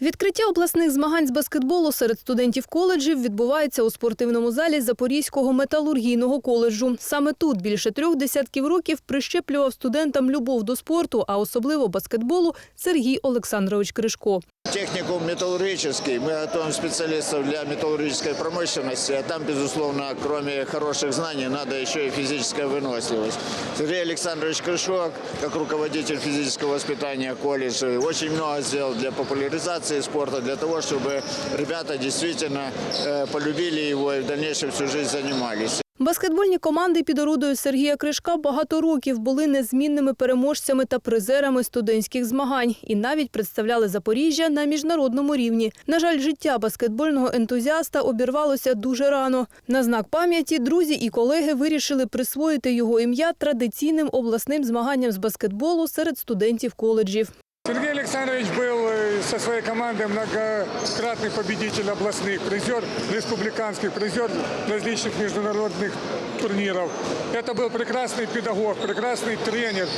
Відкриття обласних змагань з баскетболу серед студентів коледжів відбувається у спортивному залі Запорізького металургійного коледжу. Саме тут більше трьох десятків років прищеплював студентам любов до спорту, а особливо баскетболу Сергій Олександрович Кришко. Техникум металлургический. Мы готовим специалистов для металлургической промышленности. А там, безусловно, кроме хороших знаний, надо еще и физическая выносливость. Сергей Александрович Крышок, как руководитель физического воспитания колледжа, очень много сделал для популяризации спорта, для того, чтобы ребята действительно э, полюбили его и в дальнейшем всю жизнь занимались. Баскетбольні команди під орудою Сергія Кришка багато років були незмінними переможцями та призерами студентських змагань і навіть представляли Запоріжжя на міжнародному рівні. На жаль, життя баскетбольного ентузіаста обірвалося дуже рано. На знак пам'яті друзі і колеги вирішили присвоїти його ім'я традиційним обласним змаганням з баскетболу серед студентів коледжів. Сергей Александрович был э, со своей командой многократный победитель областных, призер республиканских, призер различных международных турниров. Это был прекрасный педагог, прекрасный тренер.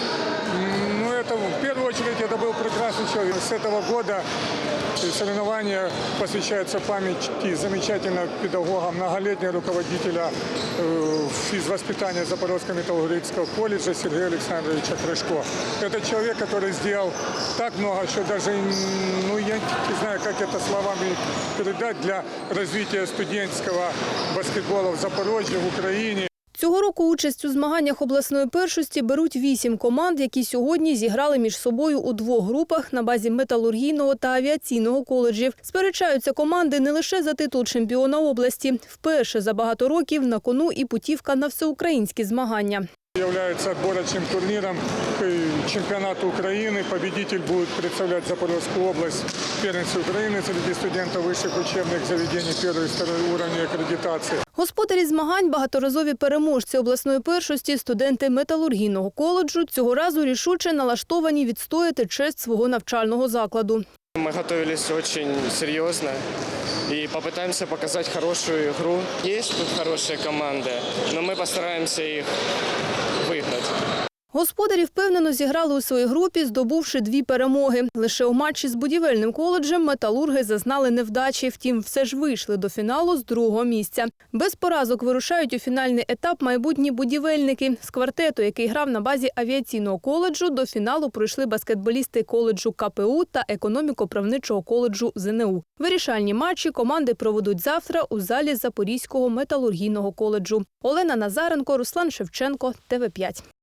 Это в первую очередь это был прекрасный человек. С этого года э, соревнования посвящаются памяти замечательного педагога, многолетнего руководителя э, физвоспитания Запорожского металлургического колледжа Сергея Александровича Крышко. Это человек, который сделал так много, что даже ну, я не знаю, как это словами передать для развития студенческого баскетбола в Запорожье, в Украине. Цього року участь у змаганнях обласної першості беруть вісім команд, які сьогодні зіграли між собою у двох групах на базі металургійного та авіаційного коледжів. Сперечаються команди не лише за титул чемпіона області. Вперше за багато років на кону і путівка на всеукраїнські змагання Является отборочным турниром к чемпионату Украины. Победитель будет представлять Запорожскую область в первенстве Украины среди студентов высших учебных заведений первого и второго уровня аккредитации. Господарі змагань, багаторазові переможці обласної першості, студенти металургійного коледжу цього разу рішуче налаштовані відстояти честь свого навчального закладу. Мы готовились очень серьезно и попытаемся показать хорошую игру. Есть тут хорошие команды, но мы постараемся их выиграть. Господарі впевнено зіграли у своїй групі, здобувши дві перемоги. Лише у матчі з будівельним коледжем металурги зазнали невдачі, втім, все ж вийшли до фіналу з другого місця. Без поразок вирушають у фінальний етап майбутні будівельники. З квартету, який грав на базі авіаційного коледжу, до фіналу пройшли баскетболісти коледжу КПУ та економіко-правничого коледжу ЗНУ. Вирішальні матчі команди проведуть завтра у залі Запорізького металургійного коледжу. Олена Назаренко, Руслан Шевченко, ТВ 5